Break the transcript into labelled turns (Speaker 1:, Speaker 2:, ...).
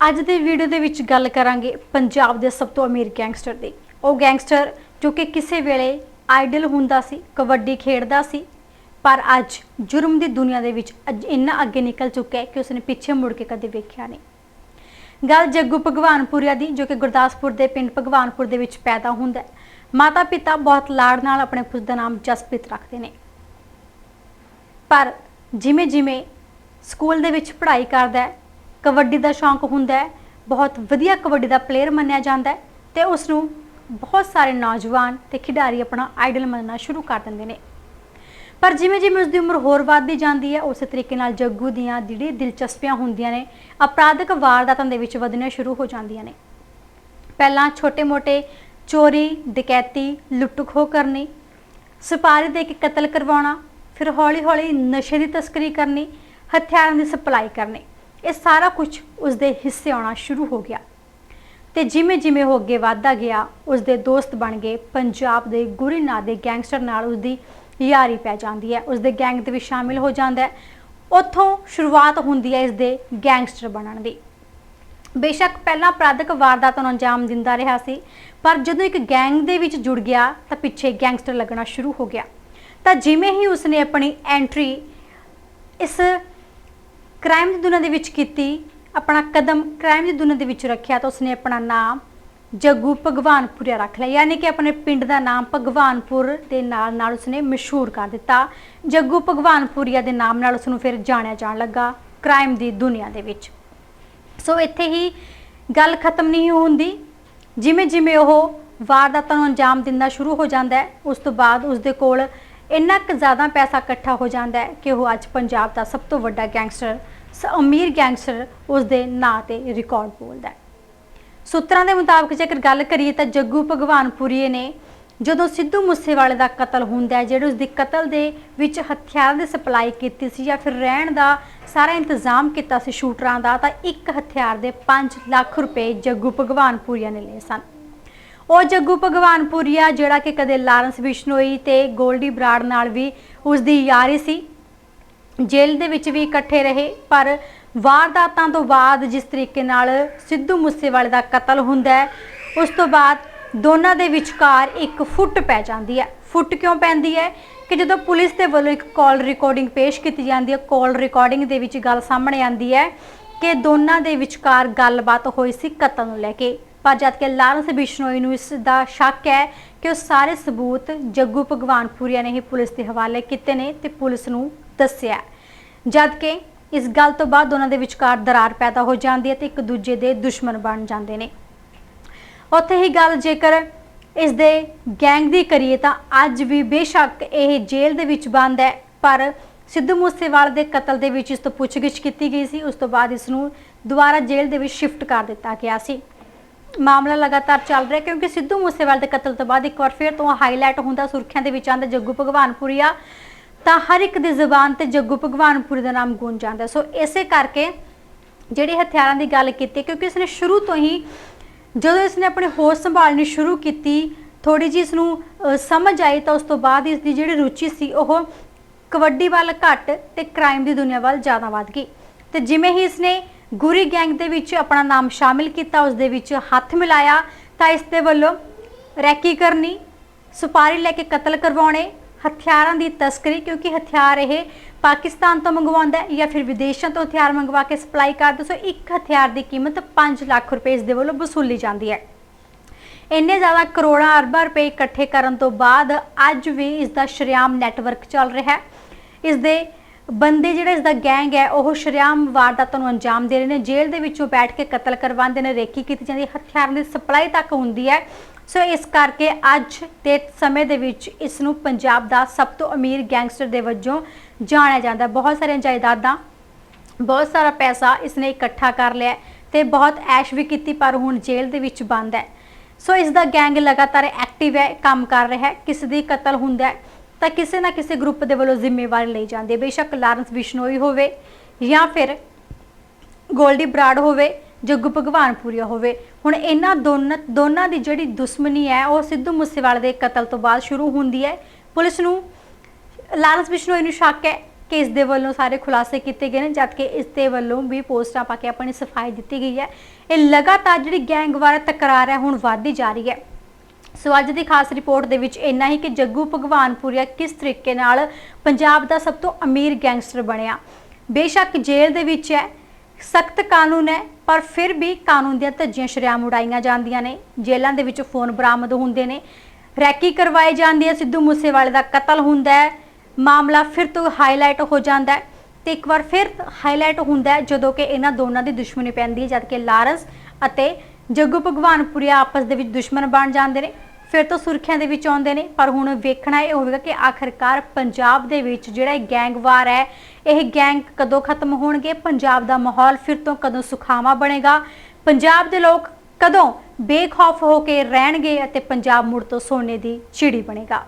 Speaker 1: ਅੱਜ ਦੇ ਵੀਡੀਓ ਦੇ ਵਿੱਚ ਗੱਲ ਕਰਾਂਗੇ ਪੰਜਾਬ ਦੇ ਸਭ ਤੋਂ ਅਮੀਰ ਗੈਂਗਸਟਰ ਦੀ। ਉਹ ਗੈਂਗਸਟਰ ਜੋ ਕਿ ਕਿਸੇ ਵੇਲੇ ਆਈਡਲ ਹੁੰਦਾ ਸੀ, ਕਬੱਡੀ ਖੇਡਦਾ ਸੀ, ਪਰ ਅੱਜ ਜੁਰਮ ਦੀ ਦੁਨੀਆ ਦੇ ਵਿੱਚ ਅੱਜ ਇੰਨਾ ਅੱਗੇ ਨਿਕਲ ਚੁੱਕਾ ਹੈ ਕਿ ਉਸਨੇ ਪਿੱਛੇ ਮੁੜ ਕੇ ਕਦੇ ਵੇਖਿਆ ਨਹੀਂ। ਗੱਲ ਜੱਗੂ ਭਗਵਾਨਪੁਰੀਆ ਦੀ, ਜੋ ਕਿ ਗੁਰਦਾਸਪੁਰ ਦੇ ਪਿੰਡ ਭਗਵਾਨਪੁਰ ਦੇ ਵਿੱਚ ਪੈਦਾ ਹੁੰਦਾ ਹੈ। ਮਾਤਾ ਪਿਤਾ ਬਹੁਤ ਲਾੜ ਨਾਲ ਆਪਣੇ ਪੁੱਤ ਦਾ ਨਾਮ ਜਸਪ੍ਰੀਤ ਰੱਖਦੇ ਨੇ। ਪਰ ਜਿਵੇਂ ਜਿਵੇਂ ਸਕੂਲ ਦੇ ਵਿੱਚ ਪੜ੍ਹਾਈ ਕਰਦਾ ਹੈ ਕਬੱਡੀ ਦਾ ਸ਼ੌਂਕ ਹੁੰਦਾ ਹੈ, ਬਹੁਤ ਵਧੀਆ ਕਬੱਡੀ ਦਾ ਪਲੇਅਰ ਮੰਨਿਆ ਜਾਂਦਾ ਹੈ ਤੇ ਉਸ ਨੂੰ ਬਹੁਤ ਸਾਰੇ ਨੌਜਵਾਨ ਤੇ ਖਿਡਾਰੀ ਆਪਣਾ ਆਈਡਲ ਮੰਨਣਾ ਸ਼ੁਰੂ ਕਰ ਦਿੰਦੇ ਨੇ। ਪਰ ਜਿਵੇਂ ਜਿਵੇਂ ਉਸ ਦੀ ਉਮਰ ਹੋਰ ਵੱਧਦੀ ਜਾਂਦੀ ਹੈ, ਉਸੇ ਤਰੀਕੇ ਨਾਲ ਜੱਗੂ ਦੀਆਂ ਜਿਹੜੀ ਦਿਲਚਸਪੀਆਂ ਹੁੰਦੀਆਂ ਨੇ, ਅਪਰਾਧਿਕ ਵਾਰਦਾਤਾਂ ਦੇ ਵਿੱਚ ਵਧਣੀਆਂ ਸ਼ੁਰੂ ਹੋ ਜਾਂਦੀਆਂ ਨੇ। ਪਹਿਲਾਂ ਛੋਟੇ-ਮੋਟੇ ਚੋਰੀ, ਡਕੈਤੀ, ਲੁੱਟ-ਖੋਹ ਕਰਨੀ ਸੁਪਾਰੀ ਦੇ ਕੇ ਕਤਲ ਕਰਵਾਉਣਾ, ਫਿਰ ਹੌਲੀ-ਹੌਲੀ ਨਸ਼ੇ ਦੀ ਤਸਕਰੀ ਕਰਨੀ, ਹਥਿਆਰਾਂ ਦੀ ਸਪਲਾਈ ਕਰਨੀ। ਇਹ ਸਾਰਾ ਕੁਝ ਉਸਦੇ ਹਿੱਸੇ ਆਉਣਾ ਸ਼ੁਰੂ ਹੋ ਗਿਆ। ਤੇ ਜਿਵੇਂ ਜਿਵੇਂ ਉਹ ਅੱਗੇ ਵਧਦਾ ਗਿਆ, ਉਸਦੇ ਦੋਸਤ ਬਣ ਗਏ, ਪੰਜਾਬ ਦੇ ਗੁਰੀ ਨਾਂ ਦੇ ਗੈਂਗਸਟਰ ਨਾਲ ਉਸਦੀ ਯਾਰੀ ਪੈ ਜਾਂਦੀ ਹੈ, ਉਸਦੇ ਗੈਂਗ ਦੇ ਵਿੱਚ ਸ਼ਾਮਿਲ ਹੋ ਜਾਂਦਾ ਹੈ। ਉੱਥੋਂ ਸ਼ੁਰੂਆਤ ਹੁੰਦੀ ਹੈ ਇਸਦੇ ਗੈਂਗਸਟਰ ਬਣਨ ਦੀ। ਬੇਸ਼ੱਕ ਪਹਿਲਾਂ ਅਪਰਾਧਿਕ ਵਾਰਦਾਤਾਂ ਨੂੰ ਅੰਜਾਮ ਦਿੰਦਾ ਰਿਹਾ ਸੀ, ਪਰ ਜਦੋਂ ਇੱਕ ਗੈਂਗ ਦੇ ਵਿੱਚ ਜੁੜ ਗਿਆ, ਤਾਂ ਪਿੱਛੇ ਗੈਂਗਸਟਰ ਲੱਗਣਾ ਸ਼ੁਰੂ ਹੋ ਗਿਆ। ਤਾਂ ਜਿਵੇਂ ਹੀ ਉਸਨੇ ਆਪਣੀ ਐਂਟਰੀ ਇਸ ਕ੍ਰਾਈਮ ਦੀ ਦੁਨੀਆ ਦੇ ਵਿੱਚ ਕੀਤੀ, ਆਪਣਾ ਕਦਮ ਕ੍ਰਾਈਮ ਦੀ ਦੁਨੀਆ ਦੇ ਵਿੱਚ ਰੱਖਿਆ ਤਾਂ ਉਸਨੇ ਆਪਣਾ ਨਾਮ ਜੱਗੂ ਭਗਵਾਨਪੁਰਿਆ ਰੱਖ ਲਿਆ। ਯਾਨੀ ਕਿ ਆਪਣੇ ਪਿੰਡ ਦਾ ਨਾਮ ਭਗਵਾਨਪੁਰ ਦੇ ਨਾਲ ਨਾਲ ਉਸਨੇ ਮਸ਼ਹੂਰ ਕਰ ਦਿੱਤਾ। ਜੱਗੂ ਭਗਵਾਨਪੁਰਿਆ ਦੇ ਨਾਮ ਨਾਲ ਉਸਨੂੰ ਫਿਰ ਜਾਣਿਆ ਜਾਣ ਲੱਗਾ ਕ੍ਰਾਈਮ ਦੀ ਦੁਨੀਆ ਦੇ ਵਿੱਚ। ਸੋ ਇੱਥੇ ਹੀ ਗੱਲ ਖਤਮ ਨਹੀਂ ਹੁੰਦੀ। ਜਿਵੇਂ ਜਿਵੇਂ ਉਹ ਵਾਰਦਾਤਾਂ ਨੂੰ ਅੰਜਾਮ ਦਿੰਦਾ ਸ਼ੁਰੂ ਹੋ ਜਾਂਦਾ ਹੈ, ਉਸ ਤੋਂ ਬਾਅਦ ਉਸ ਦੇ ਕੋਲ ਇੰਨਾ ਕੁ ਜ਼ਿਆਦਾ ਪੈਸਾ ਇਕੱਠਾ ਹੋ ਜਾਂਦਾ ਹੈ ਕਿ ਉਹ ਅੱਜ ਪੰਜਾਬ ਦਾ ਸਭ ਤੋਂ ਵੱਡਾ ਗੈਂਗਸਟਰ, ਸ- ਅਮੀਰ ਗੈਂਗਸਟਰ ਉਸ ਦੇ ਨਾਂ ਤੇ ਰਿਕਾਰਡ ਬੋਲਦਾ ਹੈ। ਸੂਤਰਾਂ ਦੇ ਮੁਤਾਬਕ ਜੇਕਰ ਗੱਲ ਕਰੀਏ ਤਾਂ ਜੱਗੂ ਭਗਵਾਨਪੁਰੀਏ ਨੇ ਜਦੋਂ ਸਿੱਧੂ ਮੂਸੇਵਾਲੇ ਦਾ ਕਤਲ ਹੁੰਦਾ ਹੈ, ਜਿਹੜੇ ਉਸ ਦੀ ਕਤਲ ਦੇ ਵਿੱਚ ਹਥਿਆਰ ਦੀ ਸਪਲਾਈ ਕੀਤੀ ਸੀ ਜਾਂ ਫਿਰ ਰਹਿਣ ਦਾ ਸਾਰਾ ਇੰਤਜ਼ਾਮ ਕੀਤਾ ਸੀ ਸ਼ੂਟਰਾਂ ਦਾ, ਤਾਂ ਇੱਕ ਹਥਿਆਰ ਦੇ 5 ਲੱਖ ਰੁਪਏ ਜੱਗੂ ਭਗਵਾਨਪੁਰੀਆ ਨੇ ਲਏ ਸਨ। ਉਹ ਜੱਗੂ ਭਗਵਾਨਪੁਰੀਆ, ਜਿਹੜਾ ਕਿ ਕਦੇ ਲਾਰੈਂਸ ਬਿਸ਼ਨੋਈ ਤੇ ਗੋਲਡੀ ਬਰਾੜ ਨਾਲ ਵੀ ਉਸ ਦੀ ਯਾਰੀ ਸੀ। ਜੇਲ੍ਹ ਦੇ ਵਿੱਚ ਵੀ ਇਕੱਠੇ ਰਹੇ, ਪਰ ਵਾਰਦਾਤਾਂ ਤੋਂ ਬਾਅਦ ਜਿਸ ਤਰੀਕੇ ਨਾਲ ਸਿੱਧੂ ਮੂਸੇਵਾਲੇ ਦਾ ਕਤਲ ਹੁੰਦਾ ਹੈ, ਉਸ ਤੋਂ ਬਾਅਦ ਦੋਨਾਂ ਦੇ ਵਿਚਕਾਰ ਇੱਕ ਫੁੱਟ ਪੈ ਜਾਂਦੀ ਹੈ। ਫੁੱਟ ਕਿਉਂ ਪੈਂਦੀ ਹੈ ਕਿ ਜਦੋਂ ਪੁਲਿਸ ਦੇ ਵੱਲੋਂ ਇੱਕ ਕਾਲ ਰਿਕਾਰਡਿੰਗ ਪੇਸ਼ ਕੀਤੀ ਜਾਂਦੀ ਹੈ, ਕਾਲ ਰਿਕਾਰਡਿੰਗ ਦੇ ਵਿੱਚ ਗੱਲ ਸਾਹਮਣੇ ਆਉਂਦੀ ਹੈ ਕਿ ਦੋਨਾਂ ਦੇ ਵਿਚਕਾਰ ਗੱਲਬਾਤ ਹੋਈ ਸੀ ਕਤਲ ਨੂੰ ਲੈ ਕੇ। ਪਰ ਜਦ ਕਿ ਲਾਰੈਂਸ ਬਿਸ਼ਨੋਈ ਨੂੰ ਇਸ ਦਾ ਸ਼ੱਕ ਹੈ ਕਿ ਉਹ ਸਾਰੇ ਸਬੂਤ ਜੱਗੂ ਭਗਵਾਨਪੁਰੀਆ ਨੇ ਹੀ ਪੁਲਿਸ ਦੇ ਹਵਾਲੇ ਕੀਤੇ ਨੇ ਤੇ ਪੁਲਿਸ ਨੂੰ ਦੱਸਿਆ ਜਦ ਕਿ ਇਸ ਗੱਲ ਤੋਂ ਬਾਅਦ ਉਹਨਾਂ ਦੇ ਵਿਚਕਾਰ ਦਰਾਰ ਪੈਦਾ ਹੋ ਜਾਂਦੀ ਹੈ ਤੇ ਇੱਕ ਦੂਜੇ ਦੇ ਦੁਸ਼ਮਣ ਬਣ ਜਾਂਦੇ ਨੇ। ਉੱਥੇ ਹੀ ਗੱਲ ਜੇਕਰ ਇਸ ਦੇ ਗੈਂਗ ਦੀ ਕਰੀਏ ਤਾਂ ਅੱਜ ਵੀ ਬੇਸ਼ੱਕ ਇਹ ਜੇਲ੍ਹ ਦੇ ਵਿੱਚ ਬੰਦ ਹੈ, ਪਰ ਸਿੱਧੂ ਮੂਸੇਵਾਲੇ ਦੇ ਕਤਲ ਦੇ ਵਿੱਚ ਇਸ ਤੋਂ ਪੁੱਛਗਿੱਛ ਕੀਤੀ ਗਈ ਸੀ। ਉਸ ਤੋਂ ਬਾਅਦ ਇਸ ਨੂੰ ਦੁਬਾਰਾ ਜੇਲ੍ਹ ਦੇ ਵਿੱਚ ਸ਼ਿਫਟ ਕਰ ਦਿੱਤਾ ਗਿਆ ਸੀ। ਮਾਮਲਾ ਲਗਾਤਾਰ ਚੱਲ ਰਿਹਾ ਕਿਉਂਕਿ ਸਿੱਧੂ ਮੂਸੇਵਾਲ ਦੇ ਕਤਲ ਤੋਂ ਬਾਅਦ ਇੱਕ ਵਾਰ ਫਿਰ ਤੋਂ ਹਾਈਲਾਈਟ ਹੁੰਦਾ ਸੁਰਖੀਆਂ ਦੇ ਵਿੱਚ ਆਂਦਾ ਜੱਗੂ ਭਗਵਾਨਪੁਰੀਆ ਤਾਂ ਹਰ ਇੱਕ ਦੀ ਜ਼ੁਬਾਨ ਤੇ ਜੱਗੂ ਭਗਵਾਨਪੁਰੀ ਦਾ ਨਾਮ ਗੂੰਜ ਜਾਂਦਾ ਸੋ ਇਸੇ ਕਰਕੇ ਜਿਹੜੇ ਹਥਿਆਰਾਂ ਦੀ ਗੱਲ ਕੀਤੀ ਕਿਉਂਕਿ ਇਸਨੇ ਸ਼ੁਰੂ ਤੋਂ ਹੀ ਜਦੋਂ ਇਸਨੇ ਆਪਣੀ ਹੋਸ਼ ਸੰਭਾਲਣੀ ਸ਼ੁਰੂ ਕੀਤੀ ਥੋੜੀ ਜਿਹੀ ਇਸਨੂੰ ਅ, ਸਮਝ ਆਈ ਤਾਂ ਉਸ ਤੋਂ ਬਾਅਦ ਇਸ ਦੀ ਜਿਹੜੀ ਰੁਚੀ ਸੀ ਉਹ ਕਬੱਡੀ ਵੱਲ ਘੱਟ ਤੇ ਕ੍ਰਾਈਮ ਦੀ ਦੁਨੀਆ ਵੱਲ ਜ਼ਿਆਦਾ ਵੱਧ ਗਈ। ਤੇ ਜਿਵੇਂ ਹੀ ਇਸਨੇ ਗੁਰੀ ਗੈਂਗ ਦੇ ਵਿੱਚ ਆਪਣਾ ਨਾਮ ਸ਼ਾਮਿਲ ਕੀਤਾ, ਉਸ ਦੇ ਵਿੱਚ ਹੱਥ ਮਿਲਾਇਆ। ਤਾਂ ਇਸ ਦੇ ਵੱਲੋਂ ਰੈਕੀ ਕਰਨੀ, ਸੁਪਾਰੀ ਲੈ ਕੇ ਕਤਲ ਕਰਵਾਉਣੇ, ਹਥਿਆਰਾਂ ਦੀ ਤਸਕਰੀ, ਕਿਉਂਕਿ ਹਥਿਆਰ ਇਹ ਪਾਕਿਸਤਾਨ ਤੋਂ ਮੰਗਵਾਉਂਦਾ ਹੈ ਜਾਂ ਫਿਰ ਵਿਦੇਸ਼ਾਂ ਤੋਂ ਹਥਿਆਰ ਮੰਗਵਾ ਕੇ ਸਪਲਾਈ ਕਰਦਾ, ਸੋ ਇੱਕ ਹਥਿਆਰ ਦੀ ਕੀਮਤ 5 ਲੱਖ ਰੁਪਏ ਇਸ ਦੇ ਵੱਲੋਂ ਵਸੂਲੀ ਜਾਂਦੀ ਹੈ। ਇੰਨੇ ਜ਼ਿਆਦਾ ਕਰੋੜਾਂ ਅਰਬਾਂ ਰੁਪਏ ਇਕੱਠੇ ਕਰਨ ਤੋਂ ਬਾਅਦ ਅੱਜ ਵੀ ਇਸ ਦਾ ਸ਼ਰਿਆਮ ਨੈਟਵਰਕ ਚੱਲ ਰਿਹਾ ਹੈ। ਇਸ ਦੇ ਬੰਦੇ ਜਿਹੜੇ ਇਸ ਦਾ ਗੈਂਗ ਹੈ, ਉਹ ਸ਼ਰਿਆਮ ਵਾਰਦਾਤਾਂ ਨੂੰ ਅੰਜਾਮ ਦੇ ਰਹੇ ਨੇ। ਜੇਲ੍ਹ ਦੇ ਵਿੱਚੋਂ ਬੈਠ ਕੇ ਕਤਲ ਕਰਵਾਉਂਦੇ ਨੇ, ਰੇਕੀ ਕੀਤੀ ਜਾਂਦੀ ਹੈ। ਹਥਿਆਰਾਂ ਦੀ ਸਪਲਾਈ ਤੱਕ ਹੁੰਦੀ ਹੈ। ਸੋ ਇਸ ਕਰਕੇ ਅੱਜ ਦੇ ਸਮੇਂ ਦੇ ਵਿੱਚ ਇਸ ਨੂੰ ਪੰਜਾਬ ਦਾ ਸਭ ਤੋਂ ਅਮੀਰ ਗੈਂਗਸਟਰ ਦੇ ਵਜੋਂ ਜਾਣਿਆ ਜਾਂਦਾ ਬਹੁਤ ਸਾਰੀਆਂ ਜਾਇਦਾਦਾਂ, ਬਹੁਤ ਸਾਰਾ ਪੈਸਾ ਇਸਨੇ ਇਕੱਠਾ ਕਰ ਲਿਆ ਹੈ ਤੇ ਬਹੁਤ ਐਸ਼ ਵੀ ਕੀਤੀ, ਪਰ ਹੁਣ ਜੇਲ੍ਹ ਦੇ ਵਿੱਚ ਬੰਦ ਹੈ। ਸੋ ਇਸ ਦਾ ਗੈਂਗ ਲਗਾਤਾਰ ਐਕਟਿਵ ਹੈ, ਕੰਮ ਕਰ ਰਿਹਾ ਹੈ। ਕਿਸੇ ਦੀ ਕਤਲ ਹੁੰਦਾ ਹੈ। ਤਾਂ ਕਿਸੇ ਨਾ ਕਿਸੇ ਗਰੁੱਪ ਦੇ ਵੱਲੋਂ ਜ਼ਿੰਮੇਵਾਰੀ ਲਈ ਜਾਂਦੀ ਹੈ। ਬੇਸ਼ੱਕ ਲਾਰੈਂਸ ਬਿਸ਼ਨੋਈ ਹੋਵੇ ਜਾਂ ਫਿਰ ਗੋਲਡੀ ਬਰਾੜ ਹੋਵੇ, ਜੱਗੂ ਭਗਵਾਨਪੁਰੀਆ ਹੋਵੇ। ਹੁਣ ਇਹਨਾਂ ਦੋਨਾਂ ਦੋਨਾਂ ਦੀ ਜਿਹੜੀ ਦੁਸ਼ਮਣੀ ਹੈ, ਉਹ ਸਿੱਧੂ ਮੂਸੇਵਾਲੇ ਦੇ ਕਤਲ ਤੋਂ ਬਾਅਦ ਸ਼ੁਰੂ ਹੁੰਦੀ ਹੈ। ਪੁਲਿਸ ਨੂੰ ਲਾਰੈਂਸ ਬਿਸ਼ਨੋਈ ਨੂੰ ਸ਼ੱਕ ਹੈ ਕਿ ਇਸ ਦੇ ਵੱਲੋਂ ਸਾਰੇ ਖੁਲਾਸੇ ਕੀਤੇ ਗਏ ਨੇ, ਜਦਕਿ ਇਸ ਦੇ ਵੱਲੋਂ ਵੀ ਪੋਸਟਾਂ ਪਾ ਕੇ ਆਪਣੀ ਸਫ਼ਾਈ ਦਿੱਤੀ ਗਈ ਹੈ। ਇਹ ਲਗਾਤਾਰ ਜਿਹੜੀ ਗੈਂਗਵਾਰ ਤਕਰਾਰ ਹੈ, ਹੁਣ ਵੱਧਦੀ ਜਾ ਰਹੀ ਹੈ। ਸੋ ਅੱਜ ਦੀ ਖਾਸ ਰਿਪੋਰਟ ਦੇ ਵਿੱਚ ਇੰਨਾ ਹੀ ਕਿ ਜੱਗੂ ਭਗਵਾਨਪੁਰੀਆ ਕਿਸ ਤਰੀਕੇ ਨਾਲ ਪੰਜਾਬ ਦਾ ਸਭ ਤੋਂ ਅਮੀਰ ਗੈਂਗਸਟਰ ਬਣਿਆ। ਬੇਸ਼ੱਕ ਜੇਲ੍ਹ ਦੇ ਵਿੱਚ ਹੈ, ਸਖਤ ਕਾਨੂੰਨ ਹੈ, ਪਰ ਫਿਰ ਵੀ ਕਾਨੂੰਨ ਦੀਆਂ ਧੱਜੀਆਂ ਸ਼ਰਿਆਮ ਉਡਾਈਆਂ ਜਾਂਦੀਆਂ ਨੇ। ਜੇਲ੍ਹਾਂ ਦੇ ਵਿੱਚ ਫੋਨ ਬਰਾਮਦ ਹੁੰਦੇ ਨੇ, ਰੈਕੀ ਕਰਵਾਈ ਜਾਂਦੀ ਹੈ ਸਿੱਧੂ ਮੂਸੇਵਾਲੇ ਦਾ ਕਤਲ ਹੁੰਦਾ ਹੈ, ਮਾਮਲਾ ਫਿਰ ਤੋਂ ਹਾਈਲਾਈਟ ਹੋ ਜਾਂਦਾ ਹੈ। ਤੇ ਇੱਕ ਵਾਰ ਫਿਰ ਹਾਈਲਾਈਟ ਹੁੰਦਾ ਹੈ, ਜਦੋਂ ਕਿ ਇਹਨਾਂ ਦੋਨਾਂ ਦੀ ਦੁਸ਼ਮਣੀ ਪੈਂਦੀ ਹੈ, ਜਦਕਿ ਲਾਰੈਂਸ ਅਤੇ ਜੱਗੂ ਭਗਵਾਨਪੁਰੀਆ ਆਪਸ ਦੇ ਵਿੱਚ ਦੁਸ਼ਮਣ ਬਣ ਜਾਂਦੇ ਨੇ। ਫਿਰ ਤੋਂ ਸੁਰਖੀਆਂ ਦੇ ਵਿੱਚ ਆਉਂਦੇ ਨੇ, ਪਰ ਹੁਣ ਵੇਖਣਾ ਇਹ ਹੋਵੇਗਾ ਕਿ ਆਖਰਕਾਰ ਪੰਜਾਬ ਦੇ ਵਿੱਚ ਜਿਹੜਾ ਇਹ ਗੈਂਗਵਾਰ ਹੈ, ਇਹ ਗੈਂਗ ਕਦੋਂ ਖਤਮ ਹੋਣਗੇ, ਪੰਜਾਬ ਦਾ ਮਾਹੌਲ ਫਿਰ ਤੋਂ ਕਦੋਂ ਸੁਖਾਵਾਂ ਬਣੇਗਾ, ਪੰਜਾਬ ਦੇ ਲੋਕ ਕਦੋਂ ਬੇਖੌਫ ਹੋ ਕੇ ਰਹਿਣਗੇ ਅਤੇ ਪੰਜਾਬ ਮੁੜ ਤੋਂ ਸੋਨੇ ਦੀ ਚਿੜੀ ਬਣੇਗਾ।